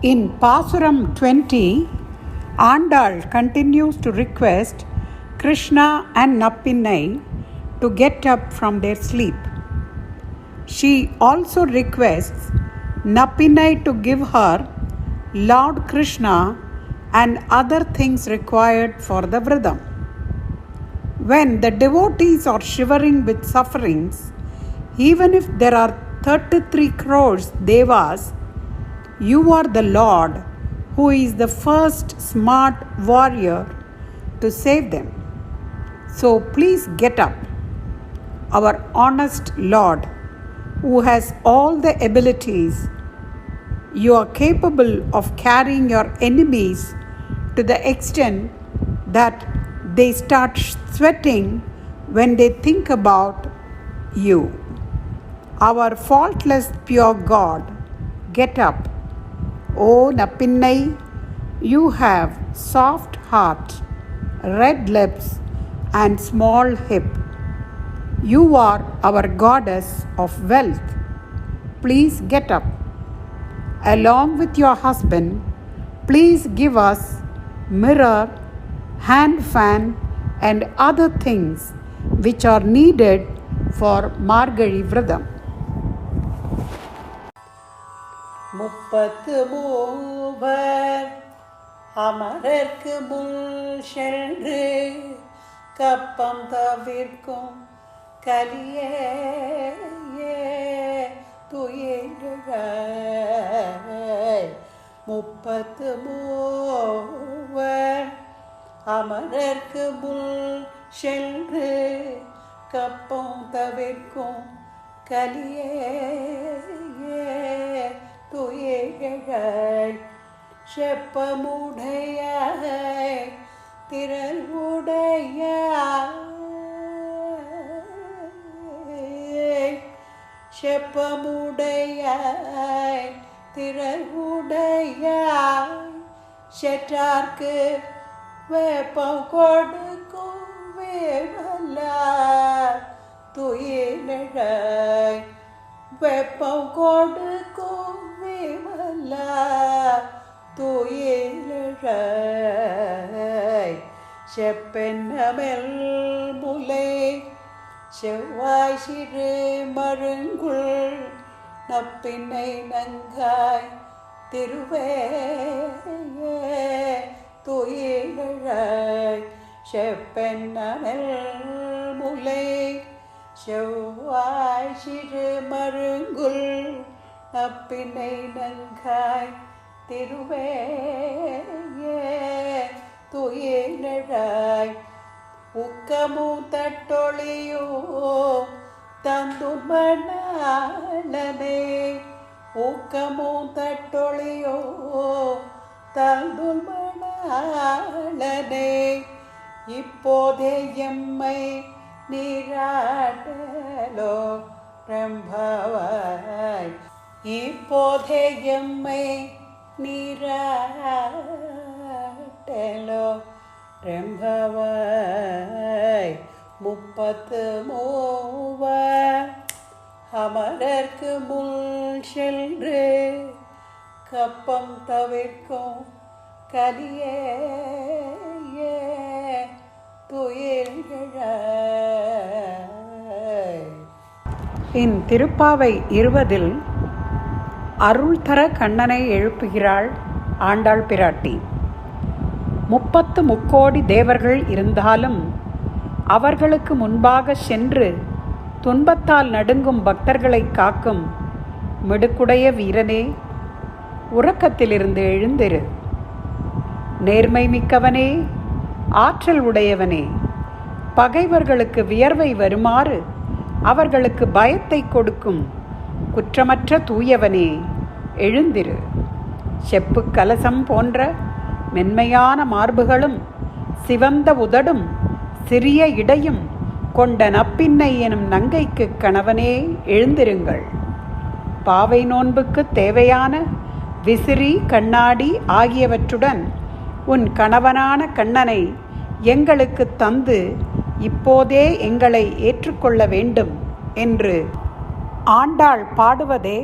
In Pasuram 20, Andal continues to request Krishna and Nappinai to get up from their sleep. She also requests Nappinai to give her Lord Krishna and other things required for the Vridam. When the devotees are shivering with sufferings, even if there are 33 crores devas, you are the Lord who is the first smart warrior to save them. So please get up. Our honest Lord, who has all the abilities, you are capable of carrying your enemies to the extent that they start sweating when they think about you. Our faultless, pure God, get up. O Napinnai, you have soft heart, red lips, and small hip. You are our goddess of wealth. Please get up. Along with your husband, please give us mirror, hand fan, and other things which are needed for Margari Vradam. முப்பத்து மூவர் அமரர்க்கு முன் சென்று கப்பம் தவிர்க்கும் கலியே துயிலுக முப்பத்து மூவர் அமரர்க்கு முன் சென்று கப்பம் தவிர்க்கும் கலியே துயில்கள் செப்பமுடைய திரள் உடைய செப்பமுடைய திரள் உடைய செற்றார்க்கு வேப்பம் கொடுக்கும் வேவல்ல துயில்கள் வெப்பம் கொடுக்கும் விமல துயிலழை. செப்பென்னமெல் முலை செவ்வாய் சிறு மருங்குள் நப்பினை நங்காய் திருவே துயிலழை செப்பென்னமெல் முலை செவ்வாய் சிறு மருங்குள் அப்பினை நங்காய் திருவேயே துயிலழாய் உக்கமு தட்டொழியோ தந்துமணாளனே ஊக்கமு தட்டொழியோ தந்துமணாளனே இப்போதே எம்மை நீராடலோ பிரம்பவாய். இப்போதே எம்மை நீராட்டலோ? ரெம்பவாய் முப்பத்து மூவ அமரர்க்கு முன் சென்று கப்பம் தவிர்க்கும் கலியே துயில்கள் என் திருப்பாவை இருபதில் அருள் தர கண்ணனை எழுப்புகிறாள் ஆண்டாள் பிராட்டி. முப்பத்து முக்கோடி தேவர்கள் இருந்தாலும் அவர்களுக்கு முன்பாக சென்று துன்பத்தால் நடுங்கும் பக்தர்களை காக்கும் மிடுக்குடைய வீரனே உறக்கத்திலிருந்து எழுந்திரு. நேர்மை மிக்கவனே ஆற்றல் உடையவனே பகைவர்களுக்கு வியர்வை வருமாறு அவர்களுக்கு பயத்தை கொடுக்கும் குற்றமற்ற தூயவனே எழுந்திரு. செப்பு கலசம் போன்ற மென்மையான மார்புகளும் சிவந்த உதடும் சிறிய இடையும் கொண்ட நப்பின்னை எனும் நங்கைக்கு கணவனே எழுந்திருங்கள். பாவை நோன்புக்கு தேவையான விசிறி கண்ணாடி ஆகியவற்றுடன் உன் கணவனான கண்ணனை எங்களுக்கு தந்து இப்போதே எங்களை ஏற்றுக்கொள்ள வேண்டும் என்று ஆண்டாள் பாடுவதே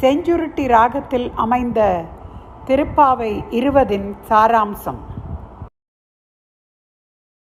செஞ்சுருட்டி ராகத்தில் அமைந்த திருப்பாவை இருவதின் சாராம்சம்.